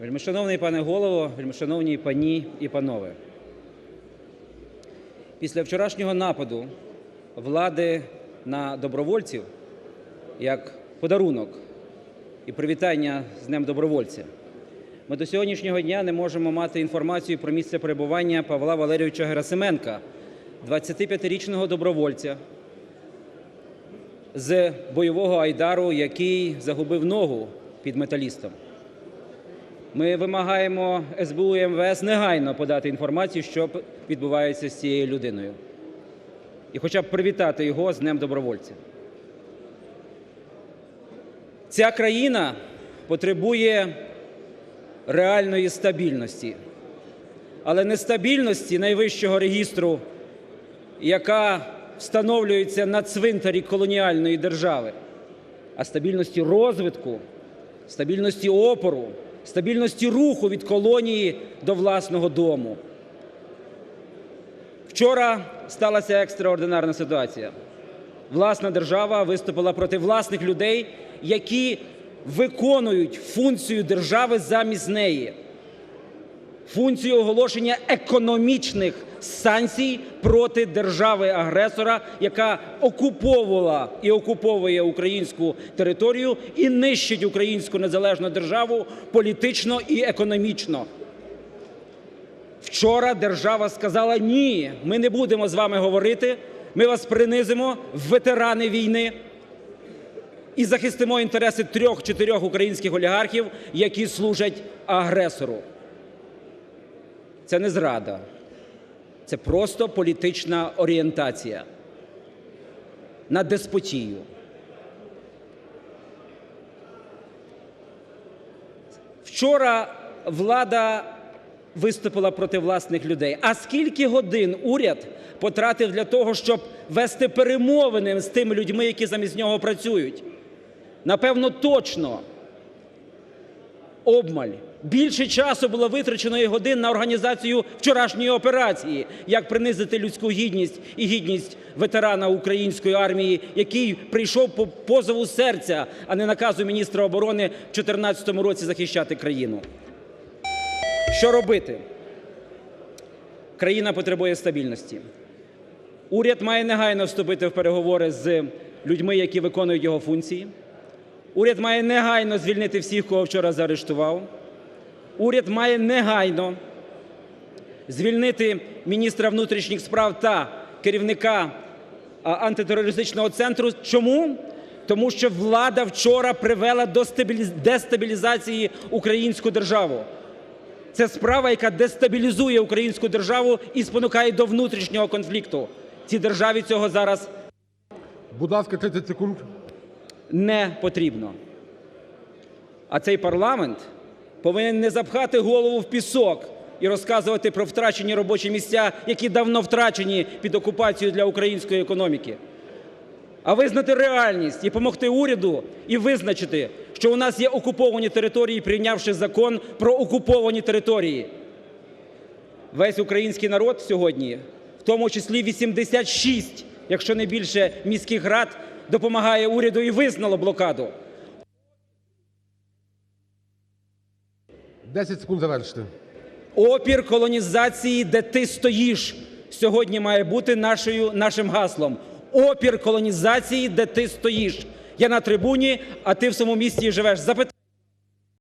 Вельмишановний пане голово, вельмишановні пані і панове. Після вчорашнього нападу влади на добровольців як подарунок і привітання з Днем добровольця ми до сьогоднішнього дня не можемо мати інформацію про місце перебування Павла Валерійовича Герасименка, 25-річного добровольця з бойового айдару, який загубив ногу під металістом. Ми вимагаємо СБУ і МВС негайно подати інформацію, що відбувається з цією людиною, і хоча б привітати його з Днем добровольця. Ця країна потребує реальної стабільності, але не стабільності найвищого регістру, яка встановлюється на цвинтарі колоніальної держави, а стабільності розвитку, стабільності опору, стабільності руху від колонії до власного дому. Вчора сталася екстраординарна ситуація. Власна держава виступила проти власних людей, які виконують функцію держави замість неї. Функцію оголошення економічних санкцій проти держави-агресора, яка окуповувала і окуповує українську територію і нищить українську незалежну державу політично і економічно. Вчора держава сказала: ні, ми не будемо з вами говорити, ми вас принизимо, ветерани війни, і захистимо інтереси трьох-чотирьох українських олігархів, які служать агресору. Це не зрада, це просто політична орієнтація на деспотію. Вчора влада виступила проти власних людей. А скільки годин уряд потратив для того, щоб вести перемовини з тими людьми, які замість нього працюють? Напевно, точно обмаль. Більше часу було витрачено і годин на організацію вчорашньої операції, як принизити людську гідність і гідність ветерана української армії, який прийшов по позову серця, а не наказу міністра оборони в 2014 році захищати країну. Що робити? Країна потребує стабільності. Уряд має негайно вступити в переговори з людьми, які виконують його функції. Уряд має негайно звільнити всіх, кого вчора заарештував. Уряд має негайно звільнити міністра внутрішніх справ та керівника антитерористичного центру. Чому? Тому що влада вчора привела до дестабілізації українську державу. Це справа, яка дестабілізує українську державу і спонукає до внутрішнього конфлікту. Цій державі цього зараз Будь ласка, 30 секунд. Не потрібно. А цей парламент повинен не запхати голову в пісок і розказувати про втрачені робочі місця, які давно втрачені під окупацією для української економіки, а визнати реальність і допомогти уряду і визначити, що у нас є окуповані території, прийнявши закон про окуповані території. Весь український народ сьогодні, в тому числі 86, якщо не більше міських рад, допомагає уряду і визнало блокаду. 10 секунд завершити. Опір колонізації, де ти стоїш, сьогодні має бути нашою, нашим гаслом. Опір колонізації, де ти стоїш. Я на трибуні, а ти в самому місті живеш. Запит...